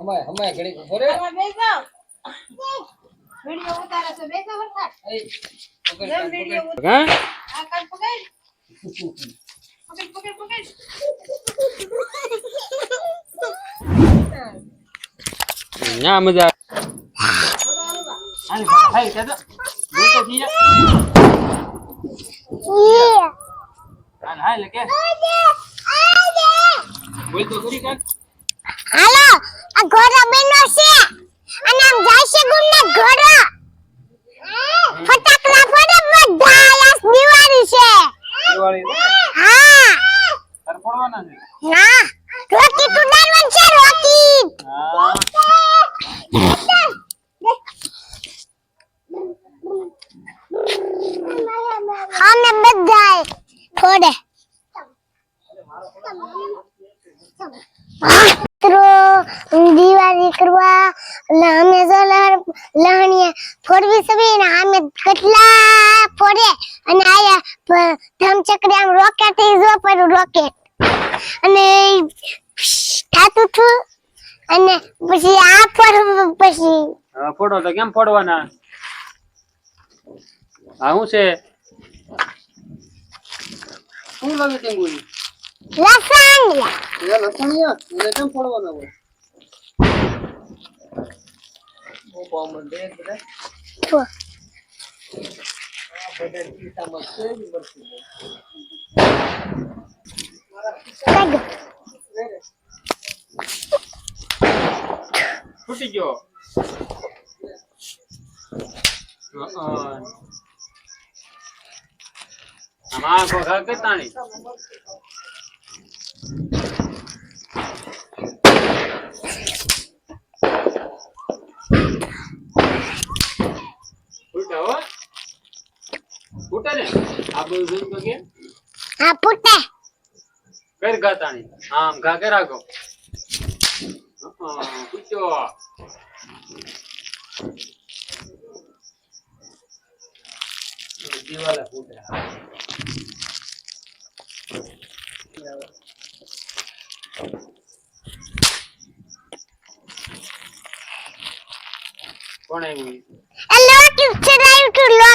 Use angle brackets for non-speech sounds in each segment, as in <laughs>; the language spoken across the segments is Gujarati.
હમાય હમાય ઘડી ઊભો રે વિડિયો ઉતારે છે બેસો વરસાદ પકડ, વિડિયો ઉતારે. હા? આ કાન પકડ. પકડ પકડ પકડ. ના મજા હાલ, હાલ. હાલ, હાલ, કે. બોલ તો ખરી કાંઈક. હાલો. આ ઘોડો બેનો છે. અને આમ જાય છે ગુણને ઘોડો. ફટાકડા ફોડે બધા આસ દિવાળી છે. દિવાળી. હા. તારે ફોડવાના છે? ના. રોકેટ ઉડાડવાનું છે રોકી. અમે બધા ફોડે. દિવાળી કરવા એટલે અમે જો લહણ લહણીએ ફોડવી સવી ને અમે કેટલા ફોડે અને આયા ધમચક્રી આમ રોકેટ જો પર રોકેટ અને થાતું થું અને પછી આ પર પછી. ફોડો તો કેમ ફોડવાના? આ શું છે? શું લાગે એ લસણિયા? એને કેમ ફોડવાના હોય? ફૂટી ગયો. આમાં આંખો ખા કે તાણી ફૂટા હો ફૂટા ને? આ બધું જોઈને તો કે? હા પુટે કર ઘા આમ ઘા કે રાખો અ, ફૂટ્યો દિવાલે કોણ આવ્યું? એ બાટલા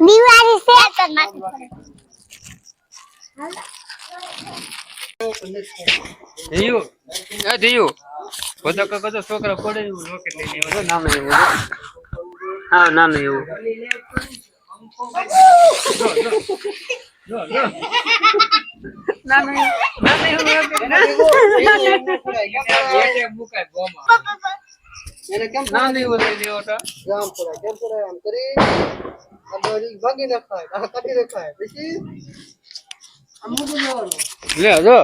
દિવાળી છે. ધીયું એ ધીયું બધો ક છોકરા પડે એવું રોકેટ લઈને આવ્યો તો એવું હા નાનું એવું. જો, જો. નાનું નાનું એવું. રોકેટ. <laughs> એને કેમ નાનું એવું લઈ લેવો તો જામ પડાય કેમ પડાય આમ કરી? આ ભાગી નખાય આ કાઢી નખાય પછી? આમ મૂકી દેવાનું લે જો.